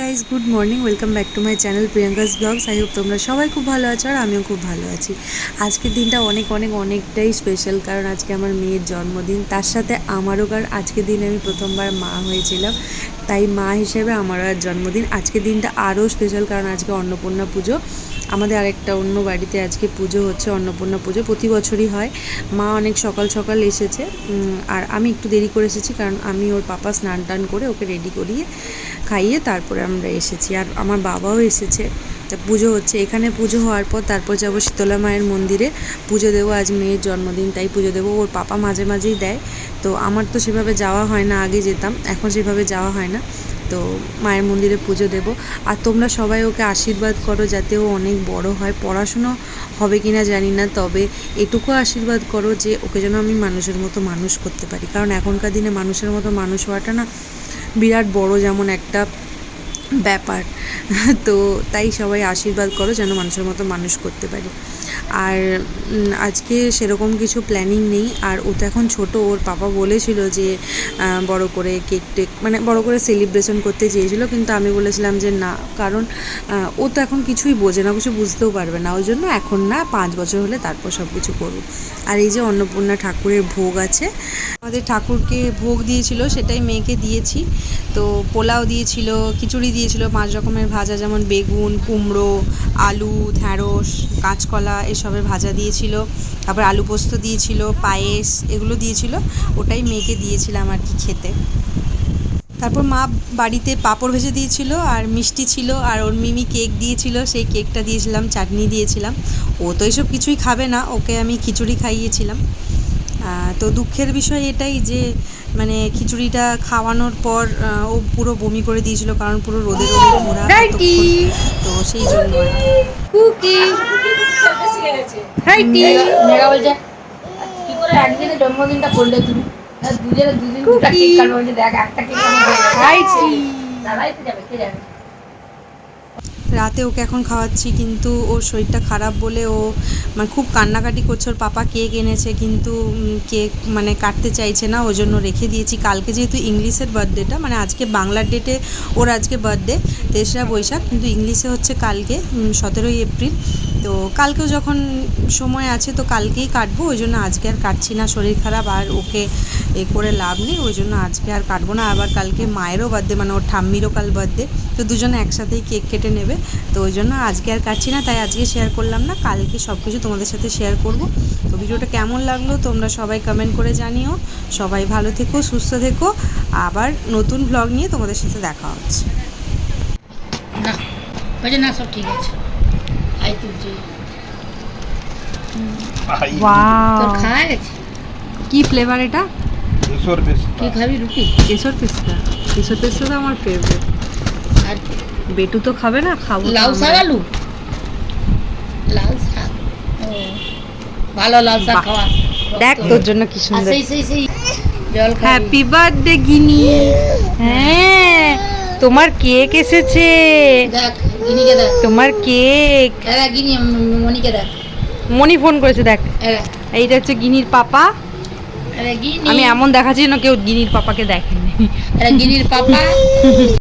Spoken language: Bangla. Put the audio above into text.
Guys good morning welcome back to my channel Priyanka's vlogs I hope তোমরা সবাই খুব ভালো আছো আর আমিও খুব ভালো আছি। আজকের দিনটা অনেক অনেক, অনেকটাই স্পেশাল কারণ আজকে আমার মেয়ের জন্মদিন। তার সাথে আমারও কার আজকের দিন আমি প্রথমবার মা হয়েছিলাম। তাই মা হিসেবে আমারও আর জন্মদিন। আজকের দিনটা আরও স্পেশাল কারণ আজকে অন্নপূর্ণা পুজো। আমাদের আরেকটা অন্য বাড়িতে আজকে পুজো হচ্ছে, অন্নপূর্ণা পুজো। প্রতি বছরই হয়। মা অনেক সকাল সকাল এসেছে। আর আমি একটু দেরি করে এসেছি কারণ আমি ওর পাপা স্নান টান করে ওকে রেডি করিয়ে খাইয়ে তারপরে আমরা এসেছি। আর আমার বাবাও এসেছে। পুজো হচ্ছে। এখানে পুজো হওয়ার পর তারপর যাব শীতলা মায়ের মন্দিরে। পুজো দেবো, আজ মেয়ের জন্মদিন, তাই পুজো দেবো। ওর পাপা মাঝে মাঝেই দেয়। তো আমার তো সেভাবে যাওয়া হয় না, আগে যেতাম। এখন সেভাবে যাওয়া হয় না। তো মায়ের মন্দিরে পুজো দেব। আর তোমরা সবাই ওকে আশীর্বাদ করো যাতে ও অনেক বড় হয়। পড়াশুনো হবে কি না জানি না, তবে এটুকু আশীর্বাদ করো যে ওকে যেন আমি মানুষের মতো মানুষ করতে পারি। কারণ এখনকার দিনে মানুষের মতো মানুষ হওয়াটা না বিরাট বড় যেমন একটা ব্যাপার। তো তাই সবাই আশীর্বাদ করো যেন মানুষের মতো মানুষ করতে পারি। আর আজকে সেরকম কিছু প্ল্যানিং নেই। আর ও তো এখন ছোট, ওর পাপা বলেছিল যে বড় করে কেক টেক মানে বড় করে সেলিব্রেশন করতে চেয়েছিল। কিন্তু আমি বলেছিলাম যে না, কারণ ও তো এখন কিছুই বোঝে না, কিছু বুঝতেও পারবে না। ওই জন্য এখন না, পাঁচ বছর হলে তারপর সব কিছু করব। আর এই যে অন্নপূর্ণা ঠাকুরের ভোগ আছে, আমাদের ঠাকুরকে ভোগ দিয়েছিল, সেটাই মেয়েকে দিয়েছি। তো পোলাও দিয়েছিল, খিচুড়ি দিয়েছিল পাঁচ রকমের ভাজা, যেমন বেগুন, কুমড়ো, আলু, ঢ্যাঁড়স, কাঁচকলা, এসবের ভাজা দিয়েছিল। তারপর আলু পোস্ত দিয়েছিল, পায়েস, এগুলো দিয়েছিল। ওটাই মেয়েকে দিয়েছিলাম আর কি খেতে। তারপর মা বাড়িতে পাঁপড় ভেজে দিয়েছিল আর মিষ্টি ছিল আর ওর মিমি কেক দিয়েছিল। সেই কেকটা দিয়েছিলাম, চাটনি দিয়েছিলাম। ও তো এসব কিছুই খাবে না, ওকে আমি খিচুড়ি খাইয়েছিলাম। তো দুঃখের বিষয় এটাই যে মানে খিচুড়িটা খাওয়ানোর পর ও পুরো বমি করে দিয়েছিল কারণ পুরো রোদে রোদে ঘোরা তো সেই জন্য। কুকি মেঘা বলছে কি করে একদিনে জন্মদিনটা করলে তুমি? দুজনে দুদিন দুটা কেক কাটবো দেখ একটা কেক আমার হয়ে গেছে। দাদাই তো যাবে কে যাবে? রাতে ওকে এখন খাওয়াচ্ছি, কিন্তু ওর শরীরটা খারাপ বলে ও মানে খুব কান্নাকাটি করছে। ওর পাপা কেক এনেছে, কিন্তু কেক মানে কাটতে চাইছে না, ওই জন্য রেখে দিয়েছি। কালকে যেহেতু ইংলিশের বার্থডেটা মানে আজকে বাংলার ডেটে ওর আজকে বার্থডে, তেসরা বৈশাখ, কিন্তু ইংলিশে হচ্ছে কালকে সতেরোই এপ্রিল। তো কালকেও যখন সময় আছে তো কালকেই কাটবো, ওই জন্য আজকে আর কাটছি না, শরীর খারাপ আর ওকে এ করে লাভ নেই, ওই জন্য আজকে আর কাটবো না। আবার কালকে মায়েরও বার্থডে মানে ওর ঠাম্মিরও কাল বার্থডে তো দুজনে একসাথেই কেক কেটে নেবে, তো ওই জন্য আজকে আর কাটছি না, তাই আজকে শেয়ার করলাম না, কালকে সব কিছু তোমাদের সাথে শেয়ার করব। তো ভিডিওটা কেমন লাগল তোমরা সবাই কমেন্ট করে জানিও। সবাই ভালো থেকো, সুস্থ থেকো, আবার নতুন ব্লগ নিয়ে তোমাদের সাথে দেখা হচ্ছে। না না, সব ঠিক আছে। আই তুলছি তোর খাওয়া গেছে কি ফ্লেভার এটা? কি খাবি রুটি কেশর পেস্তা কেশর পেস্তা তো আমার ফেভারিট আর বেটু তো খাবে না খাব লাউ। শাক আলু? লাল শাক। ভালো লাল শাক খাওয়া। দেখ তোর জন্য কি সুন্দর সেই সেই সেই জল খাবি হ্যাপি বার্থডে গিনি হ্যাঁ। তোমার কেক এসেছে। তোমার কেক। মনি ফোন করেছে দেখ। এইটা হচ্ছে গিনির পাপা। আমি এমন দেখাচ্ছি না কেউ গিনির পাপাকে দেখেনি। গিনির পাপা।